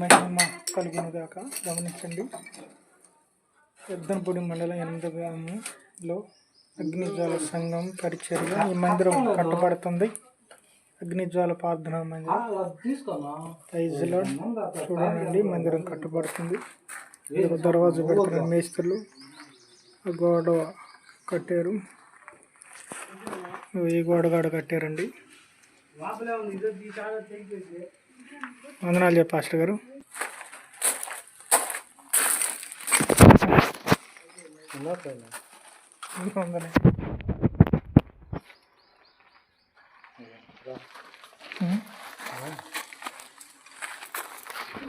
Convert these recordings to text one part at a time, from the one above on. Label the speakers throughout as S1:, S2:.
S1: మహిమ కలుగునుగాక గమనించండి. పెద్దనపూడి మండలం ఎనిమిది గ్రామంలో అగ్నిజ్వాల సంఘం పరిచర్య ఈ మందిరం కట్టబడుతుంది. అగ్నిజ్వాల ప్రార్థన మందిరం ప్రైజ్లో చూడండి మందిరం కట్టబడుతుంది. ఇదిగో దర్వాజా మేస్త్రులు ఆ గోడ కట్టారు. ఈ గోడ గోడ కట్టారండి. వందనాలు గారు. వందనే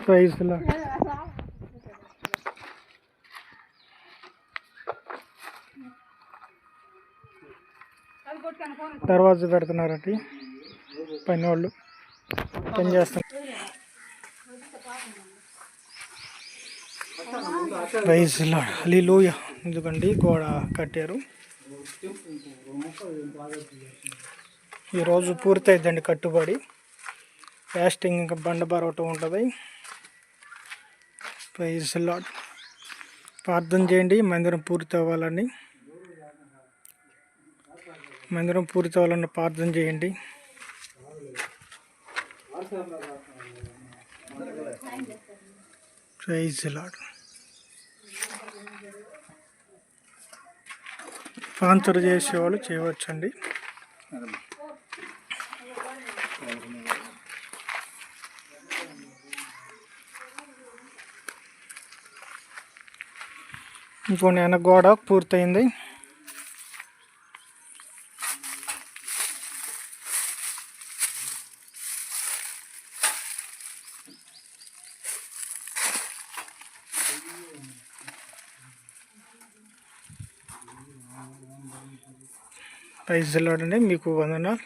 S1: ప్రైజ్లా. దర్వాజా పెడుతున్నారండి పని వాళ్ళు పని చేస్తున్నారు. ప్రైజ్లా. హలీలోయ ఎందుకండి గోడ కట్టారు? ఈరోజు పూర్తయిద్దండి కట్టుబడి. ప్యాస్టింగ్ ఇంకా బండ బరవటం ఉంటుంది. ప్రైజ్ లాట్ ప్రార్థన చేయండి మందిరం పూర్తి అవ్వాలని. మందిరం పూర్తి అవ్వాలని ప్రార్థన చేయండి. ప్రైజ్ లాడ్ స్పాన్సర్ చేసేవాళ్ళు చేయవచ్చండి. ఇంకో నేను గోడ పూర్తయింది. ప్రైజ్ లాడండి. మీకు వందనాలు.